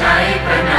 ใช้ประโย